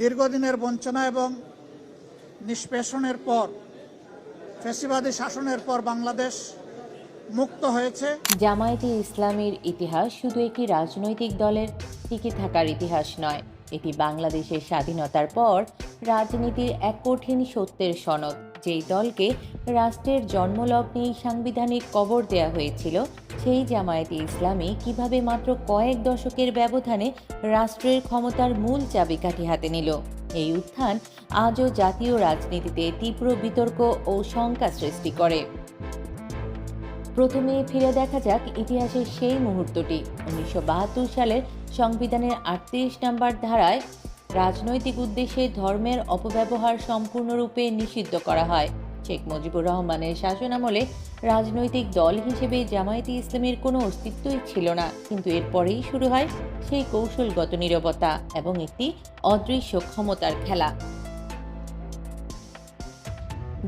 দীর্ঘদিনের বঞ্চনা এবং নিষ্পেষণের পর ফ্যাসিবাদী শাসনের পর বাংলাদেশ মুক্ত হয়েছে। জামায়াতে ইসলামের ইতিহাস শুধু একটি রাজনৈতিক দলের টিকে থাকার ইতিহাস নয়, এটি বাংলাদেশের স্বাধীনতার পর রাজনীতির এক কঠিন সত্যের সনদ। যেই দলকে রাষ্ট্রের জন্মলগ্নেই সাংবিধানিক কবর দেয়া হয়েছিল সেই জামায়াতে ইসলামী কীভাবে মাত্র কয়েক দশকের ব্যবধানে রাষ্ট্রের ক্ষমতার মূল চাবিকাঠি হাতে নিল। এই উত্থান আজও জাতীয় রাজনীতিতে তীব্র বিতর্ক ও শঙ্কা সৃষ্টি করে। প্রথমে ফিরে দেখা যাক ইতিহাসের সেই মুহূর্তটি। উনিশশো বাহাত্তর সালের সংবিধানের আটত্রিশ নম্বর ধারায় রাজনৈতিক উদ্দেশ্যে ধর্মের অপব্যবহার সম্পূর্ণরূপে নিষিদ্ধ করা হয়। শেখ মুজিবুর রহমানের শাসনামলে রাজনৈতিক দল হিসেবে জামায়াতে ইসলামের কোনো অস্তিত্বই ছিল না। কিন্তু এরপরেই শুরু হয় সেই কৌশলগত নীরবতা এবং একটি অদৃশ্য ক্ষমতার খেলা।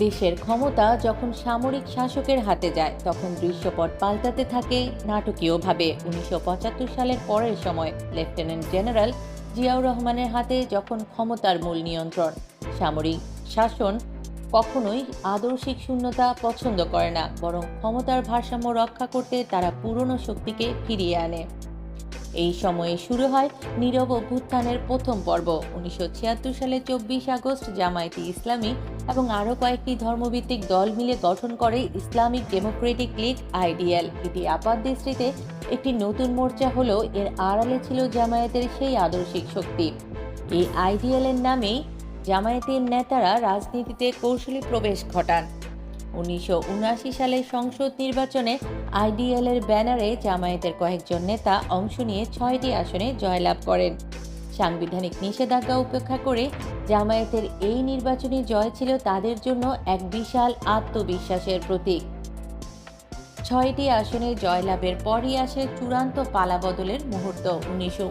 দেশের ক্ষমতা যখন সামরিক শাসকের হাতে যায়, তখন দৃশ্যপট পাল্টাতে থাকে নাটকীয়ভাবে। উনিশশো পঁচাত্তর সালের পরের সময় লেফটেন্যান্ট জেনারেল জিয়াউর রহমানের হাতে যখন ক্ষমতার মূল নিয়ন্ত্রণ, সামরিক শাসন কখনোই আদর্শিক শূন্যতা পছন্দ করে না, বরং ক্ষমতার ভারসাম্য রক্ষা করতে তারা পুরনো শক্তিকে ফিরিয়ে আনে। এই সময়ে শুরু হয় নীরব অভ্যুত্থানের প্রথম পর্ব। উনিশশো ছিয়াত্তর সালে চব্বিশ আগস্ট জামায়াতে ইসলামী এবং আরও কয়েকটি ধর্মভিত্তিক দল মিলে গঠন করে ইসলামিক ডেমোক্রেটিক লীগ আইডিএল। এটি আপাতদৃষ্টিতে একটি নতুন মোর্চা হলেও এর আড়ালে ছিল জামায়াতের সেই আদর্শিক শক্তি। এই আইডিএল এর নামেই জামায়াতের নেতারা রাজনীতিতে কৌশলী প্রবেশ ঘটান। উনিশশো সালে সংসদ নির্বাচনে আইডিএল এর ব্যানারে জামায়াতের কয়েকজন নেতা অংশ নিয়ে ছয়টি আসনে জয়লাভ করেন। সাংবিধানিক নিষেধাজ্ঞা উপেক্ষা করে জামায়াতের এই নির্বাচনী জয় ছিল তাদের জন্য এক বিশাল আত্মবিশ্বাসের প্রতীক। ছয়টি আসনে জয়লাভের পরই আসে চূড়ান্ত পালাবদলের মুহূর্ত। উনিশশো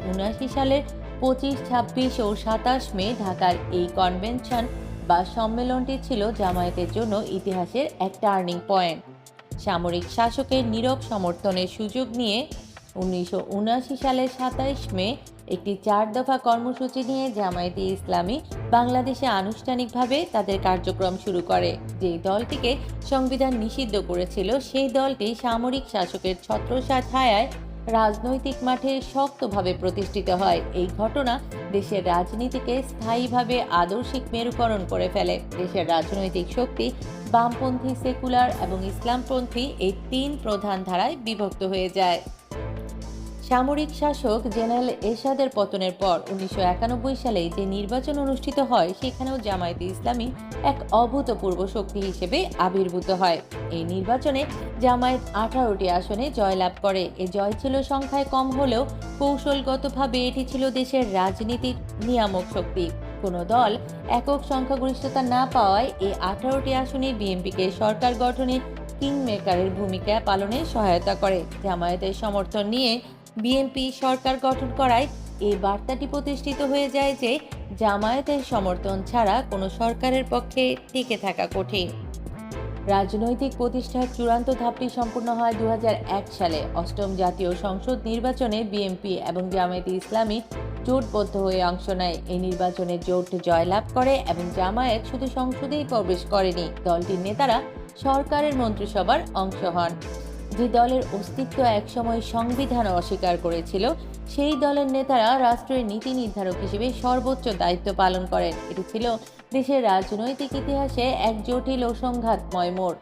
সালের পঁচিশ, ছাব্বিশ ও সাতাশ মে ঢাকার এই কনভেনশন বা সম্মেলনটি ছিল জামায়াতের জন্য ইতিহাসের এক টার্নিং পয়েন্ট সামরিক শাসকের নীরব সমর্থনের সুযোগ নিয়ে উনিশশো উনআশি সালের সাতাইশ মে একটি চার দফা কর্মসূচি নিয়ে জামায়াতে ইসলামী বাংলাদেশে আনুষ্ঠানিকভাবে তাদের কার্যক্রম শুরু করে। যেই দলটিকে সংবিধান নিষিদ্ধ করেছিল, সেই দলটি সামরিক শাসকের ছত্রসা ছায়ায় রাজনৈতিক মাঠে শক্তভাবে প্রতিষ্ঠিত হয়। এই ঘটনা দেশের রাজনীতিকে স্থায়ীভাবে আদর্শিক মেরুকরণ করে ফেলে। দেশের রাজনৈতিক শক্তি বামপন্থী সেকুলার এবং ইসলামপন্থী এই তিন প্রধান ধারায় বিভক্ত হয়ে যায়। সামরিক শাসক জেনারেল এরশাদের পতনের পর উনিশশো একানব্বই সালে যে নির্বাচন অনুষ্ঠিত হয়, সেখানেও জামায়াতে ইসলামী এক অভূতপূর্ব শক্তি হিসেবে আবির্ভূত হয়। এই নির্বাচনে জামায়াত আঠারোটি আসনে জয়লাভ করে। এ জয় ছিল সংখ্যায় কম হলেও কৌশলগতভাবে এটি ছিল দেশের রাজনীতির নিয়ামক শক্তি। কোনো দল একক সংখ্যাগরিষ্ঠতা না পাওয়ায় এই আঠারোটি আসনে বিএনপিকে সরকার গঠনে কিং মেকারের ভূমিকা পালনে সহায়তা করে। জামায়াতের সমর্থন নিয়ে বিএনপি সরকার গঠন করায় এই বার্তাটি প্রতিষ্ঠিত হয়ে যায় যে জামায়াতের সমর্থন ছাড়া কোনো সরকারের পক্ষে টিকে থাকা কঠিন। রাজনৈতিক প্রতিষ্ঠার চূড়ান্ত ধাপটি সম্পূর্ণ হয় দু হাজার এক সালে। অষ্টম জাতীয় সংসদ নির্বাচনে বিএনপি এবং জামায়াতে ইসলামী জোটবদ্ধ হয়ে অংশ নেয়। এই নির্বাচনে জোট জয়লাভ করে এবং জামায়াত শুধু সংসদেই প্রবেশ করেনি, দলটির নেতারা সরকারের মন্ত্রিসভার অংশ হন। যে দলের অস্তিত্ব একসময় সংবিধান অস্বীকার করেছিল, সেই দলের নেতারা রাষ্ট্রের নীতি নির্ধারক হিসেবে সর্বোচ্চ দায়িত্ব পালন করেন। এটি ছিল দেশের রাজনৈতিক ইতিহাসে এক জটিল ও সংঘাতময় মোড়।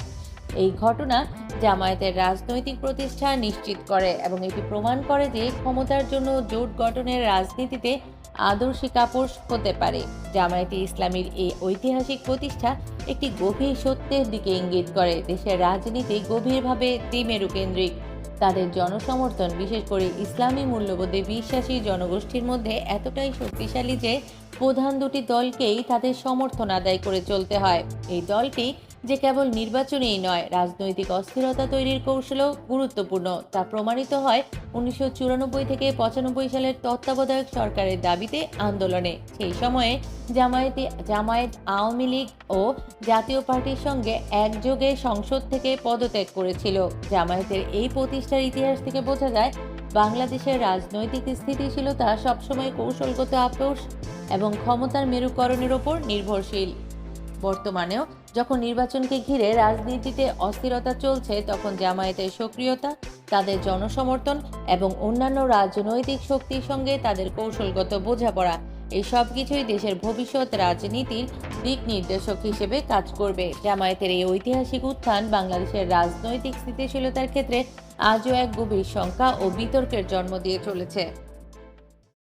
এই ঘটনা জামায়াতের রাজনৈতিক প্রতিষ্ঠা নিশ্চিত করে এবং এটি প্রমাণ করে যে ক্ষমতার জন্য জোট গঠনের রাজনীতিতে আদর্শিক আপোষ হতে পারে। জামায়াতে ইসলামীর এই ঐতিহাসিক প্রতিষ্ঠা একটি গভীর সত্যের দিকে ইঙ্গিত করে। দেশের রাজনীতি গভীরভাবে দ্বিমেরু কেন্দ্রিক। তাদের জনসমর্থন, বিশেষ করে ইসলামী মূল্যবোধে বিশ্বাসী জনগোষ্ঠীর মধ্যে এতটাই শক্তিশালী যে, প্রধান দুটি দলকেই তাদের সমর্থন আদায় করে চলতে হয়। এই দলটি যে কেবল নির্বাচনেই নয়, রাজনৈতিক অস্থিরতা তৈরির কৌশলও গুরুত্বপূর্ণ। তা প্রমাণিত হয় উনিশশো চুরানব্বই থেকে পঁচানব্বই সালের তত্ত্বাবধায়ক সরকারের দাবিতে আন্দোলনে। সেই সময়ে জামায়াতে, জামায়াত আওয়ামী লীগ ও জাতীয় পার্টির সঙ্গে একযোগে সংসদ থেকে পদত্যাগ করেছিল। জামায়াতের এই প্রতিষ্ঠার ইতিহাস থেকে বোঝা যায়, বাংলাদেশের রাজনৈতিক স্থিতিশীলতা সবসময় কৌশলগত আপোষ এবং ক্ষমতার মেরুকরণের ওপর নির্ভরশীল। বর্তমানেও যখন নির্বাচনকে ঘিরে রাজনীতিতে অস্থিরতা চলছে, তখন জামায়াতের সক্রিয়তা, তাদের জনসমর্থন এবং অন্যান্য রাজনৈতিক শক্তির সঙ্গে তাদের কৌশলগত বোঝাপড়া, এই সব কিছুই দেশের ভবিষ্যৎ রাজনীতির দিক নির্দেশক হিসেবে কাজ করবে। জামায়াতের এই ঐতিহাসিক উত্থান বাংলাদেশের রাজনৈতিক স্থিতিশীলতার ক্ষেত্রে আজও এক গভীর শঙ্কা ও বিতর্কের জন্ম দিয়ে চলেছে।